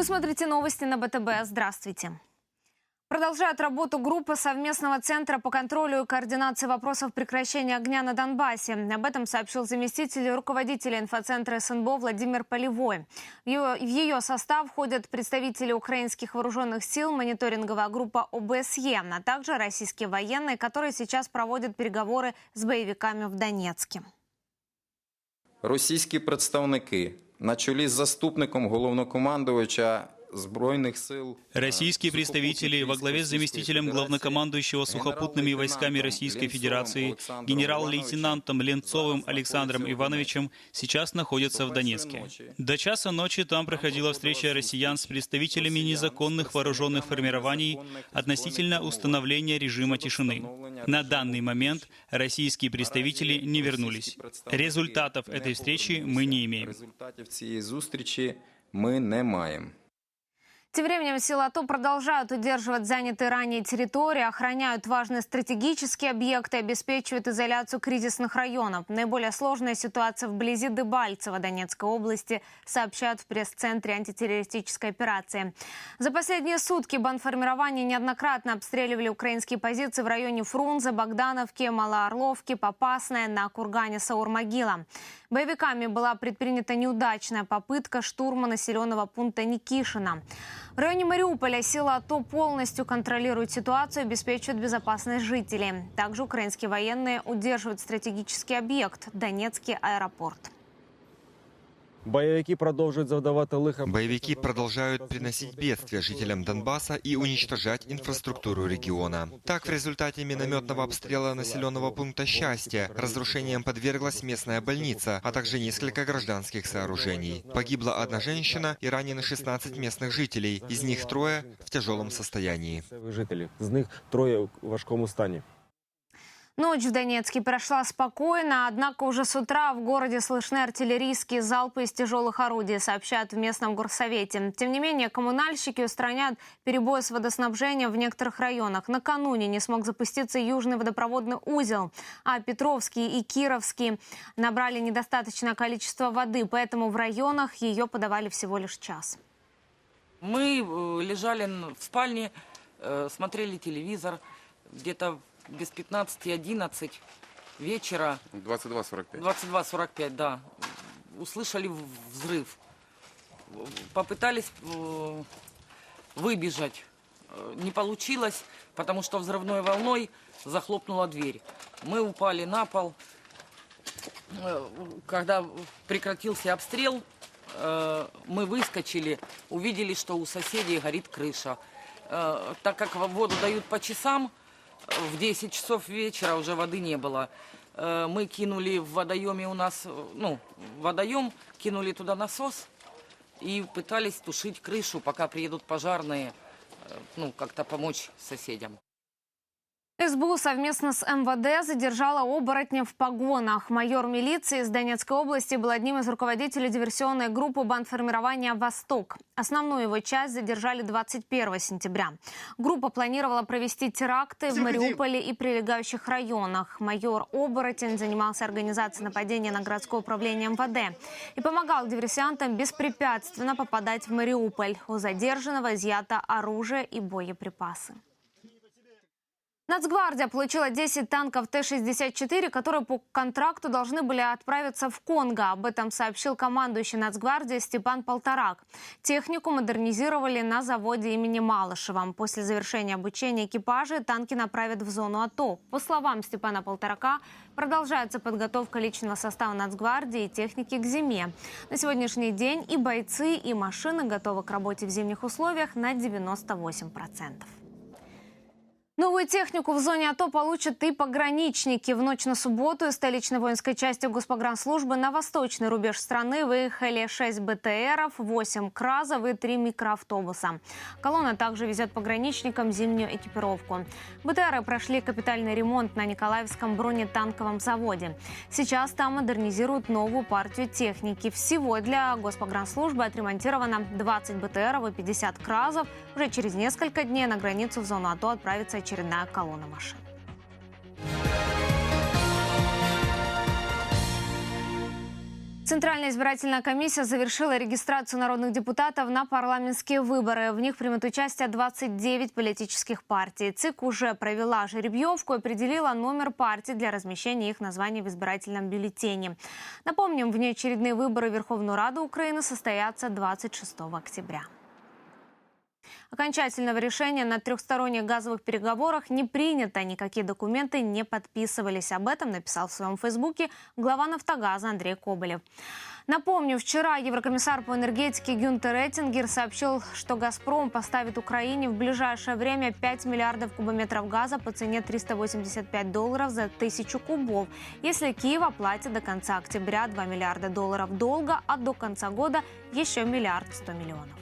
Вы смотрите новости на БТБ. Здравствуйте. Продолжает работу группа совместного центра по контролю и координации вопросов прекращения огня на Донбассе. Об этом сообщил заместитель руководителя инфоцентра СНБО Владимир Полевой. В ее, состав входят представители украинских вооруженных сил, мониторинговая группа ОБСЕ, а также российские военные, которые сейчас проводят переговоры с боевиками в Донецке. Російські представники на чолі з заступником головнокомандувача Российские представители во главе с заместителем главнокомандующего сухопутными войсками Российской Федерации генерал-лейтенантом Ленцовым Александром Ивановичем сейчас находятся в Донецке. До часа ночи там проходила встреча россиян с представителями незаконных вооруженных формирований относительно установления режима тишины. На данный момент российские представители не вернулись. Результатов этой встречи мы не имеем. результатів цієї зустрічі ми не маємо. Тем временем силы АТО продолжают удерживать занятые ранее территории, охраняют важные стратегические объекты, обеспечивают изоляцию кризисных районов. Наиболее сложная ситуация вблизи Дебальцева Донецкой области, сообщают в пресс-центре антитеррористической операции. За последние сутки бандформирования неоднократно обстреливали украинские позиции в районе Фрунзе, Богдановки, Малоорловки, Попасная, на кургане Саурмогила. Боевиками была предпринята неудачная попытка штурма населенного пункта Никишина. В районе Мариуполя силы АТО полностью контролируют ситуацию и обеспечивают безопасность жителей. Также украинские военные удерживают стратегический объект – Донецкий аэропорт. Боевики продолжают приносить бедствия жителям Донбасса и уничтожать инфраструктуру региона. Так, в результате минометного обстрела населенного пункта «Счастье» разрушением подверглась местная больница, а также несколько гражданских сооружений. Погибла одна женщина и ранены 16 местных жителей, из них трое в тяжелом состоянии. Місцевих жителів. З них троє у важкому стані. Ночь в Донецке прошла спокойно, однако уже с утра в городе слышны артиллерийские залпы из тяжелых орудий, сообщают в местном горсовете. Тем не менее, коммунальщики устраняют перебои с водоснабжением в некоторых районах. Накануне не смог запуститься южный водопроводный узел, а Петровский и Кировский набрали недостаточное количество воды, поэтому в районах ее подавали всего лишь час. Мы э, лежали в спальне, э, смотрели телевизор. Где-то без 15-11 вечера, 22.45. 22.45, да, услышали взрыв. Попытались э, выбежать. Э, Не получилось, потому что взрывной волной захлопнула дверь. Мы упали на пол. Э, Когда прекратился обстрел, мы выскочили, увидели, что у соседей горит крыша. Так как во- воду дают по часам, в 10 часов вечера уже воды не было. Э, Мы кинули в водоеме у нас, э, ну, водоем, кинули туда насос и пытались тушить крышу, пока приедут пожарные, э, ну, как-то помочь соседям. СБУ совместно с МВД задержала оборотня в погонах. Майор милиции из Донецкой области был одним из руководителей диверсионной группы бандформирования «Восток». Основную его часть задержали 21 сентября. Группа планировала провести теракты в Мариуполе и прилегающих районах. Майор Оборотень занимался организацией нападения на городское управление МВД и помогал диверсиантам беспрепятственно попадать в Мариуполь. У задержанного изъято оружие и боеприпасы. Нацгвардия получила 10 танков Т-64, которые по контракту должны были отправиться в Конго. Об этом сообщил командующий Нацгвардии Степан Полторак. Технику модернизировали на заводе имени Малышева. После завершения обучения экипажей танки направят в зону АТО. По словам Степана Полторака, продолжается подготовка личного состава Нацгвардии и техники к зиме. На сегодняшний день и бойцы, и машины готовы к работе в зимних условиях на 98%. Новую технику в зоне АТО получат и пограничники. В ночь на субботу из столичной воинской части Госпогранслужбы на восточный рубеж страны выехали 6 БТРов, 8 КРАЗов и 3 микроавтобуса. Колонна также везет пограничникам зимнюю экипировку. БТРы прошли капитальный ремонт на Николаевском бронетанковом заводе. Сейчас там модернизируют новую партию техники. Всего для Госпогранслужбы отремонтировано 20 БТРов и 50 КРАЗов. Уже через несколько дней на границу в зону АТО отправится очередная колонна машин. Центральная избирательная комиссия завершила регистрацию народных депутатов на парламентские выборы. В них примут участие 29 политических партий. ЦИК уже провела жеребьевку и определила номер партий для размещения их названий в избирательном бюллетене. Напомним, внеочередные выборы Верховную Раду Украины состоятся 26 октября. Окончательного решения на трехсторонних газовых переговорах не принято. Никакие документы не подписывались. Об этом написал в своем фейсбуке глава «Нафтогаза» Андрей Коболев. Напомню, вчера еврокомиссар по энергетике Гюнтер Эттингер сообщил, что «Газпром» поставит Украине в ближайшее время 5 миллиардов кубометров газа по цене 385 долларов за тысячу кубов, если Киев оплатит до конца октября 2 миллиарда долларов долга, а до конца года еще миллиард 100 миллионов.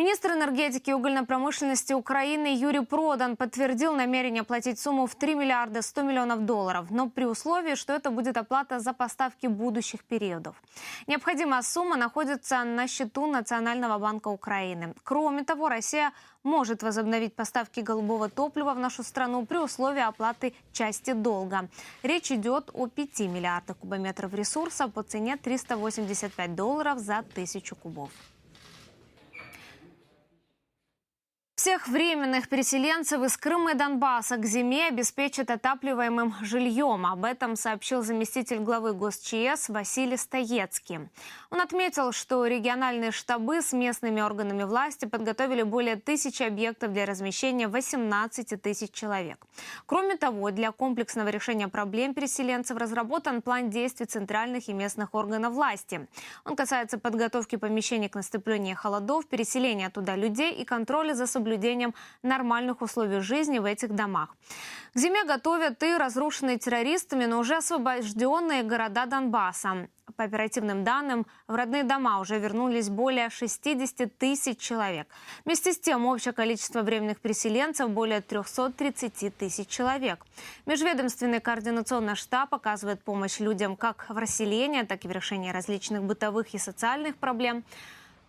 Министр энергетики и угольной промышленности Украины Юрий Продан подтвердил намерение платить сумму в 3 миллиарда 100 миллионов долларов, но при условии, что это будет оплата за поставки будущих периодов. Необходимая сумма находится на счету Национального банка Украины. Кроме того, Россия может возобновить поставки голубого топлива в нашу страну при условии оплаты части долга. Речь идет о 5 миллиардах кубометров ресурса по цене 385 долларов за тысячу кубов. Всех временных переселенцев из Крыма и Донбасса к зиме обеспечат отапливаемым жильем. Об этом сообщил заместитель главы ГосЧС Василий Стоецкий. Он отметил, что региональные штабы с местными органами власти подготовили более тысячи объектов для размещения 18 тысяч человек. Кроме того, для комплексного решения проблем переселенцев разработан план действий центральных и местных органов власти. Он касается подготовки помещений к наступлению холодов, переселения туда людей и контроля за соблюдением нормальных условий жизни в этих домах. К зиме готовят и разрушенные террористами, но уже освобожденные города Донбасса. По оперативным данным, в родные дома уже вернулись более 60 тысяч человек. Вместе с тем, общее количество временных переселенцев более 330 тысяч человек. Межведомственный координационный штаб оказывает помощь людям как в расселении, так и в решении различных бытовых и социальных проблем.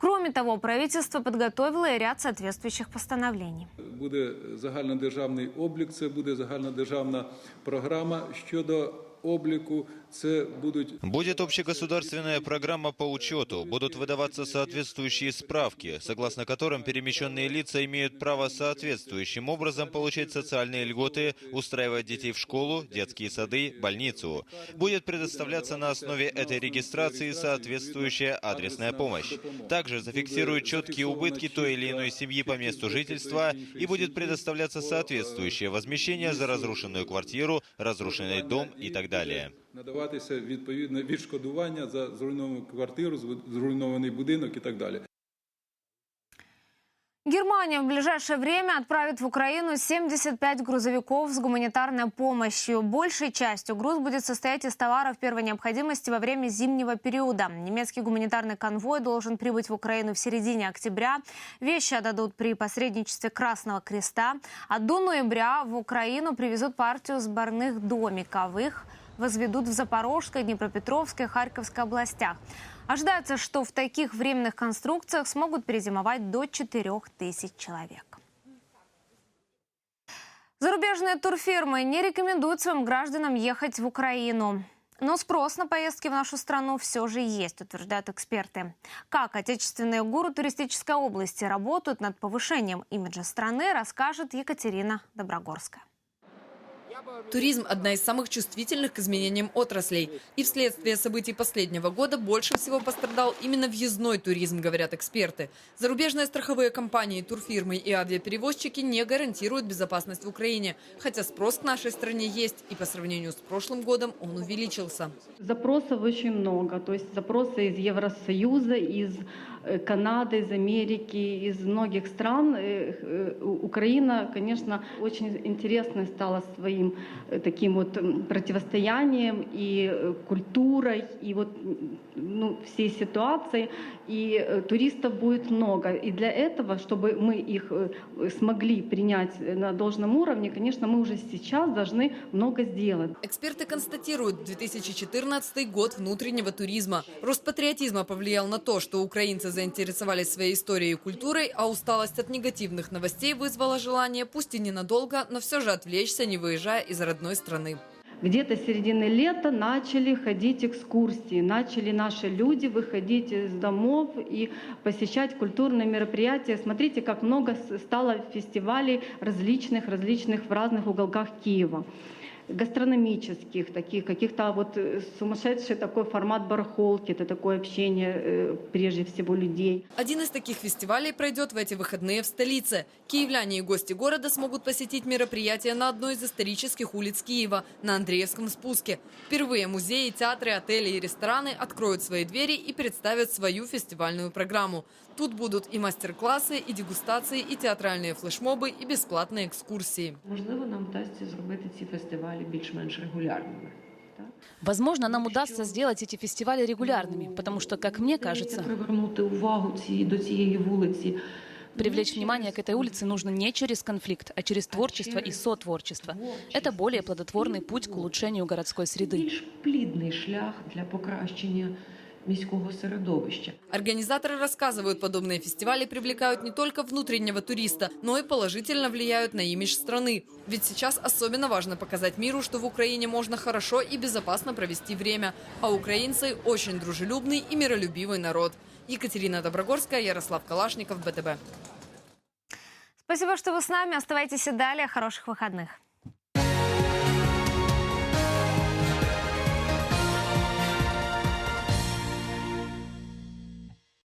Кроме того, правительство подготовило и ряд соответствующих постановлений. Буде загальнодержавний облік, це буде загальнодержавна програма щодо обліку. Будет общегосударственная программа по учету, будут выдаваться соответствующие справки, согласно которым перемещенные лица имеют право соответствующим образом получать социальные льготы, устраивать детей в школу, детские сады, больницу. Будет предоставляться на основе этой регистрации соответствующая адресная помощь. Также зафиксируют четкие убытки той или иной семьи по месту жительства и будет предоставляться соответствующее возмещение за разрушенную квартиру, разрушенный дом и так далее надаватися відповідне відшкодування за зруйновану квартиру, зруйнований будинок і так далі. Германия в ближайшее время отправит в Украину 75 грузовиков с гуманитарной помощью. Большей частью груз будет состоять из товаров первой необходимости во время зимнего периода. Немецкий гуманитарный конвой должен прибыть в Украину в середине октября. Вещи отдадут при посредничестве Красного Креста. А до ноября в Украину привезут партию сборных домиков. Их возведут в Запорожской, Днепропетровской, Харьковской областях. Ожидается, что в таких временных конструкциях смогут перезимовать до 4000 человек. Зарубежные турфирмы не рекомендуют своим гражданам ехать в Украину. Но спрос на поездки в нашу страну все же есть, утверждают эксперты. Как отечественные гуру туристической области работают над повышением имиджа страны, расскажет Екатерина Доброгорская. Туризм – одна из самых чувствительных к изменениям отраслей. И вследствие событий последнего года больше всего пострадал именно въездной туризм, говорят эксперты. Зарубежные страховые компании, турфирмы и авиаперевозчики не гарантируют безопасность в Украине. Хотя спрос к нашей стране есть, и по сравнению с прошлым годом он увеличился. Запросов очень много. То есть запросы из Евросоюза, из Канады, из Америки, из многих стран. Э, э, Украина, конечно, очень интересной стала своим э, таким вот противостоянием и э, культурой, и вот ну, всей ситуацией. И э, туристов будет много. И для этого, чтобы мы их э, смогли принять на должном уровне, конечно, мы уже сейчас должны много сделать. Эксперты констатируют, 2014 год внутреннего туризма. Рост патриотизма повлиял на то, что украинцы заинтересовались своей историей и культурой, а усталость от негативных новостей вызвала желание, пусть и ненадолго, но все же отвлечься, не выезжая из родной страны. Где-то середины лета начали ходить экскурсии, начали наши люди выходить из домов и посещать культурные мероприятия. Смотрите, как много стало фестивалей различных, различных в разных уголках Киева гастрономических, таких каких-то вот э, сумасшедший такой формат барахолки, это такое общение э, прежде всего людей. Один из таких фестивалей пройдет в эти выходные в столице. Киевляне и гости города смогут посетить мероприятие на одной из исторических улиц Киева, на Андреевском спуске. Впервые музеи, театры, отели и рестораны откроют свои двери и представят свою фестивальную программу. Тут будут и мастер-классы, и дегустации, и театральные флешмобы, и бесплатные экскурсии. Можливо, нам вдасться зробити ці фестивалі більш-менш регулярними. Так? Возможно, нам удастся сделать эти фестивали регулярными, потому что, как мне кажется, привернути увагу ці, до цієї вулиці. привлечь внимание к этой улице нужно не через конфликт, а через творчество и сотворчество. Это более плодотворный путь к улучшению городской среды. Більш плідний шлях для покращення міського середовища. Организаторы рассказывают, подобные фестивали привлекают не только внутреннего туриста, но и положительно влияют на имидж страны. Ведь сейчас особенно важно показать миру, что в Украине можно хорошо и безопасно провести время. А украинцы – очень дружелюбный и миролюбивый народ. Екатерина Доброгорская, Ярослав Калашников, БТБ. Спасибо, что вы с нами. Оставайтесь и далее. Хороших выходных.